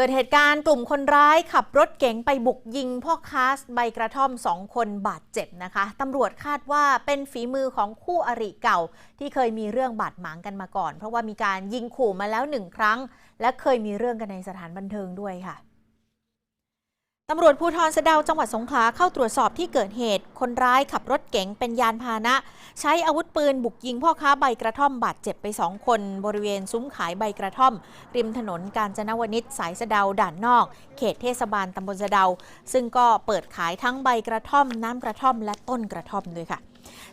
เกิดเหตุการณ์กลุ่มคนร้ายขับรถเก๋งไปบุกยิงพ่อค้าใบกระท่อมสองคนบาดเจ็บนะคะ ตำรวจคาดว่าเป็นฝีมือของคู่อริเก่า ที่เคยมีเรื่องบาดหมางกันมาก่อน เพราะว่ามีการยิงขู่มาแล้วหนึ่งครั้ง และเคยมีเรื่องกันในสถานบันเทิงด้วยค่ะ ตำรวจภูธรสะเดาวจังหวัดสงขลาเข้าตรวจสอบที่เกิดเหตุ คนร้ายขับรถเก๋งเป็นยานพาหนะ ใช้อาวุธปืนบุกยิงพ่อค้าใบกระท่อมบาดเจ็บไปสองคน บริเวณซุ้มขายใบกระท่อม ริมถนนกาญจนวนิชสายสะเดาด่านนอก เขตเทศบาลตำบลสะเดา ซึ่งก็เปิดขายทั้งใบกระท่อม น้ำกระท่อมและต้นกระท่อมด้วยค่ะ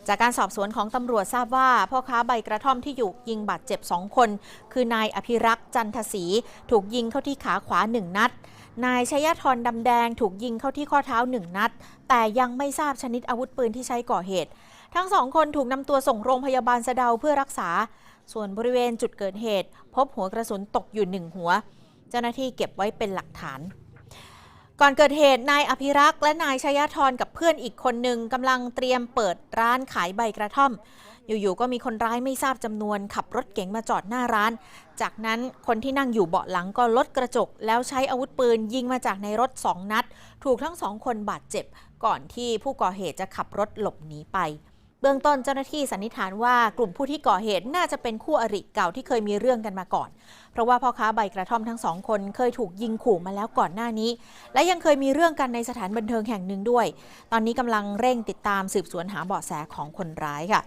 จากการสอบสวนของตำรวจทราบว่าพ่อค้าใบกระท่อมที่อยู่ยิงบาดเจ็บ 2 คน คือนายอภิรักษ์จันทศรีถูกยิงเข้าที่ขาขวา 1 นัด นายชยธรดำแดงถูกยิงเข้าที่ข้อเท้า 1 นัด แต่ยังไม่ทราบชนิดอาวุธปืนที่ใช้ก่อเหตุ ทั้งสองคนถูกนำตัวส่งโรงพยาบาลสะเดาเพื่อรักษา ส่วนบริเวณจุดเกิดเหตุ พบหัวกระสุนตกอยู่หนึ่งหัว เจ้าหน้าที่เก็บไว้เป็นหลักฐาน ก่อนเกิดเหตุนายอภิรักษ์และนายชยธรกับเพื่อนอีกคนหนึ่งกำลังเตรียมเปิดร้านขายใบกระท่อม อยู่ๆก็มีคนร้ายไม่ทราบจำนวน ขับรถเก๋งมาจอดหน้าร้าน จากนั้นคนที่นั่งอยู่เบาะหลังก็ลดกระจก แล้วใช้อาวุธปืนยิงมาจากในรถ2นัด ถูกทั้งสองคนบาดเจ็บ ก่อนที่ผู้ก่อเหตุจะขับรถหลบหนีไป เบื้องต้นเจ้าหน้าที่สันนิษฐานว่ากลุ่มผู้ที่ก่อเหตุน่าจะเป็นคู่อริเก่าที่เคยมีเรื่องกันมาก่อน เพราะว่าพ่อค้าใบกระท่อมทั้งสองคนเคยถูกยิงขู่มาแล้วก่อนหน้านี้ และยังเคยมีเรื่องกันในสถานบันเทิงแห่งหนึ่งด้วย ตอนนี้กำลังเร่งติดตามสืบสวนหาเบาะแสของคนร้ายค่ะ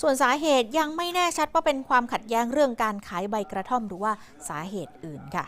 ส่วนสาเหตุยังไม่แน่ชัดว่าเป็นความขัดแย้งเรื่องการขายใบกระท่อมหรือว่าสาเหตุอื่นค่ะ